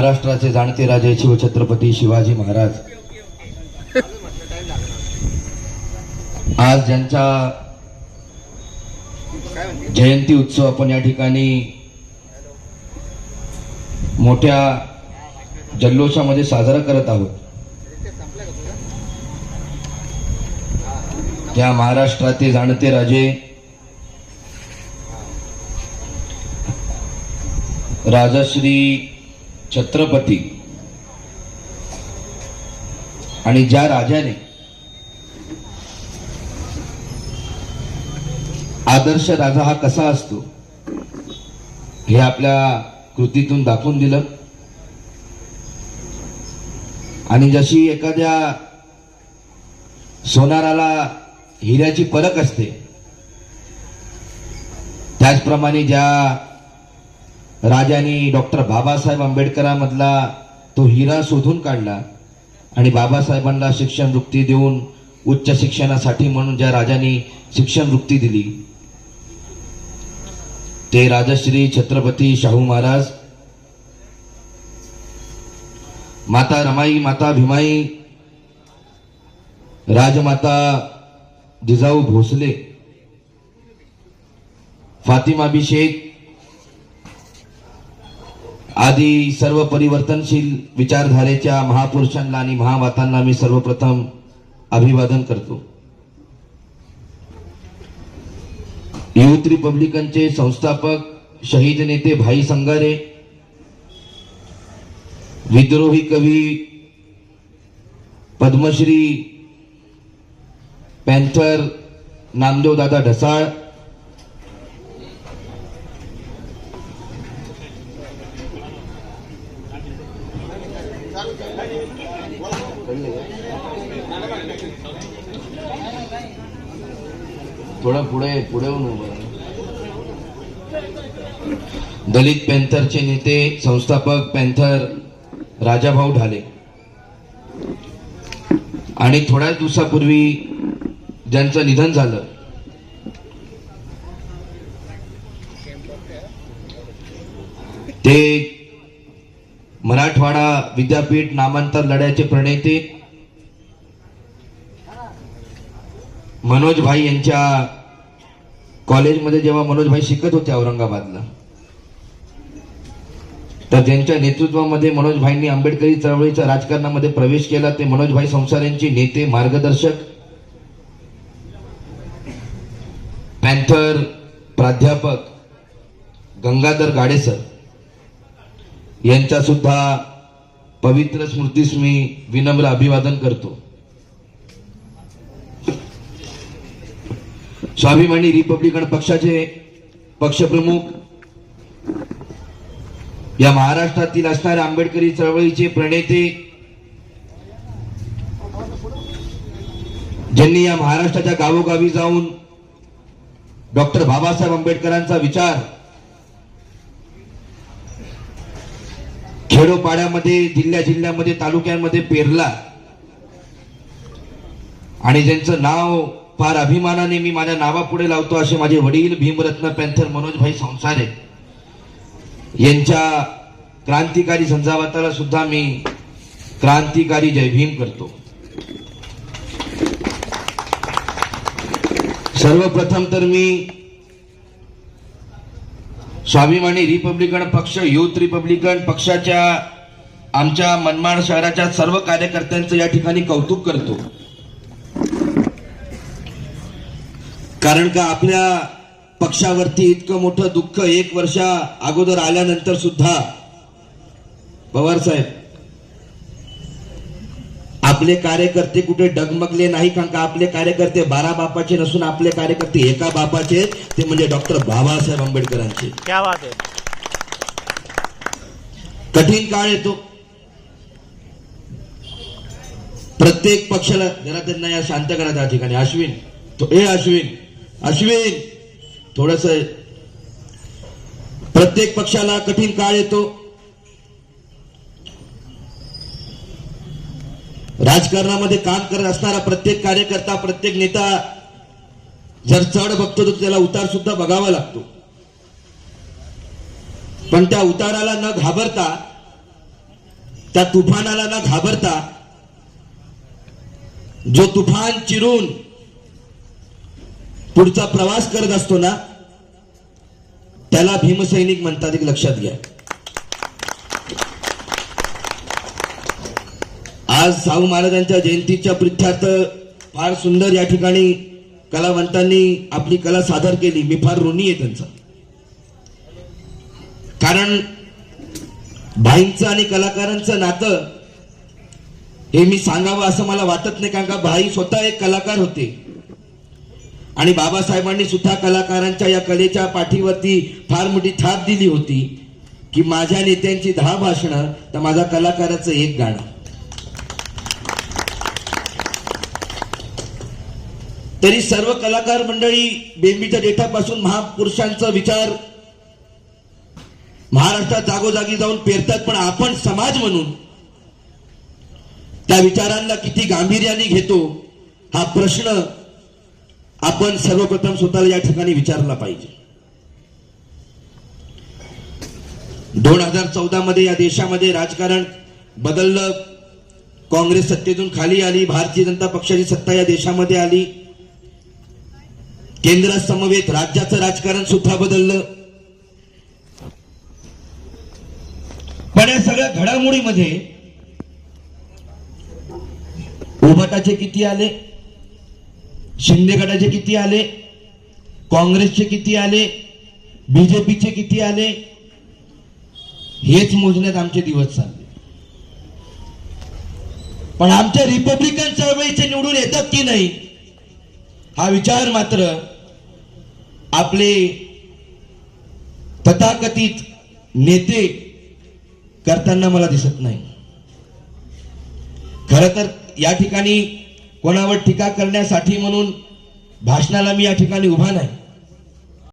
महाराष्ट्राचे जाणते राजे शिवछत्रपती शिवाजी महाराज. आज ज्यांचा जयंती उत्सव आपण या ठिकाणी मोठ्या जल्लोषामध्ये साजरा करत आहोत. त्या महाराष्ट्राचे जाणते राजे राजश्री छत्रपती. आणि ज्या राजाने आदर्श राजा हा कसा असतो हे आपल्या कृतीतून दाखवून दिलं. आणि जशी एखाद्या सोनाराला हिऱ्याची परख असते त्याचप्रमाणे ज्या राजाने डॉक्टर बाबासाहेब आंबेडकरांमधला तो हिरा शोधून काढला आणि बाबासाहेबांना शिक्षण वृत्ती देऊन उच्च शिक्षणासाठी म्हणून ज्या राजांनी शिक्षण वृत्ती दिली ते राजश्री छत्रपती शाहू महाराज माता रमाई माता भीमाई राजमाता जिजाऊ भोसले फातिमाभिषेक आदी सर्व परिवर्तनशील विचारधारेच्या महापुरुषांना आणि महामातांना मी सर्वप्रथम अभिवादन करतो. युथ रिपब्लिकनचे संस्थापक शहीद नेते भाई संगारे विद्रोही कवी पद्मश्री पॅन्थर नामदेव दादा ढसाळ थोडा पुढे पुढे दलित पॅन्थरचे नेते संस्थापक पॅन्थर राजाभाऊ ढाले. आणि थोड्याच दिवसापूर्वी ज्यांचं निधन झालं ते मराठवाडा विद्यापीठ नामांतर लढ्याचे प्रणेते मनोज भाई यांच्या कॉलेजमध्ये जेव्हा मनोज भाई शिकत होते औरंगाबादला तर त्यांच्या नेतृत्वामध्ये मनोज भाईंनी आंबेडकरी चळवळीच्या राजकारणामध्ये प्रवेश केला. ते मनोज भाई संसार यांचे नेते मार्गदर्शक पॅन्थर प्राध्यापक गंगाधर गाडेसर. यांचा सुद्धा पवित्र स्मृतीस मी विनम्र अभिवादन करतो. स्वाभिमानी रिपब्लिकन पक्षाचे पक्षप्रमुख या महाराष्ट्रातील असणाऱ्या आंबेडकरी चळवळीचे प्रणेते ज्यांनी या महाराष्ट्राच्या गावोगावी जाऊन डॉक्टर बाबासाहेब आंबेडकरांचा विचार खेडोपाड्यामध्ये जिल्ह्या जिल्ह्यामध्ये तालुक्यांमध्ये पेरला. आणि ज्यांचं नाव फार अभिमानाने मी माझ्या नावापुढे लावतो असे माझे वडील भीमरत्न पॅन्थर मनोजभाई संसारे यांच्या क्रांतिकारी झंझावाताला सुद्धा मी क्रांतिकारी जय भीम करतो. सर्वप्रथम तर मी स्वाभिमानी रिपब्लिकन पक्ष युथ रिपब्लिकन पक्षाच्या आमच्या मनमाड शहराच्या सर्व कार्यकर्त्यांचं या ठिकाणी कौतुक करतो. कारण का आपल्या पक्षावरती इतकं मोठं दुःख एक वर्षा अगोदर आल्यानंतर सुद्धा पवार साहेब आपले कार्यकर्ते कुठे डगमगले नाही कारण का आपले कार्यकर्ते बारा बापाचे नसून आपले कार्यकर्ते एका बापाचे ते म्हणजे डॉक्टर बाबासाहेब आंबेडकरांचे क्या बात है कठीण काळ येतो. प्रत्येक पक्षाला जरा त्यांना या शांत करा त्या ठिकाणी. अश्विन तो ए अश्विन अश्विन! थोडस प्रत्येक पक्षाला कठीण काळ येतो. राजकारणामध्ये काम करत असणारा प्रत्येक कार्यकर्ता प्रत्येक नेता जर चढ बघतो तर त्याला उतार सुद्धा बघावा लागतो. पण त्या उताराला न घाबरता त्या तुफानाला न घाबरता जो तुफान चिरून पुढचा प्रवास करत असतो ना त्याला भीमसैनिक म्हणतात एक लक्षात घ्या. आज साहू महाराजांच्या जयंतीच्या प्रित्यार्थ फार सुंदर या ठिकाणी कलावंतांनी आपली कला सादर केली. मी फार ऋणी आहे त्यांचा. कारण भाईंचं आणि कलाकारांचं नातं हे मी सांगावं असं मला वाटत नाही कारण का भाई स्वतः एक कलाकार होते. आणि बाबासाहेबांनी सुद्धा कलाकारांच्या या कलेच्या पाठीवरती फार मोठी थाप दिली होती की माझ्या नेत्यांची दहा भाषणं तर माझ्या कलाकाराचं एक गाणं. तरी सर्व कलाकार मंडळी बेंबीच्या डेटापासून महापुरुषांचा विचार महाराष्ट्रात जागोजागी जाऊन पेरतात पण आपण समाज म्हणून त्या विचारांना किती गांभीर्याने घेतो हा प्रश्न आपण सर्वप्रथम स्वतःला या ठिकाणी विचारला पाहिजे. दोन हजार चौदा मध्ये या देशामध्ये राजकारण बदललं काँग्रेस सत्तेतून खाली आली भारतीय जनता पक्षाची सत्ता या देशामध्ये आली केंद्र समवेत राज्याचं राजकारण सुद्धा बदललं. पण या सगळ्या घडामोडीमध्ये उभटाचे किती आले? शिंदे गटाचे किती आले? काँग्रेसचे किती आले? बीजेपीचे किती आले? हेच मोजण्यात आमचे दिवस चालले. पण आमच्या रिपब्लिकन चळवळीचे निवडून येतात की नाही? हा विचार मात्र आपले तथाकथित नेते करताना मला दिसत नाही. खर तर या ठिकाणी कोणावर टीका करण्यासाठी म्हणून भाषणाला मी या ठिकाणी उभा नाही.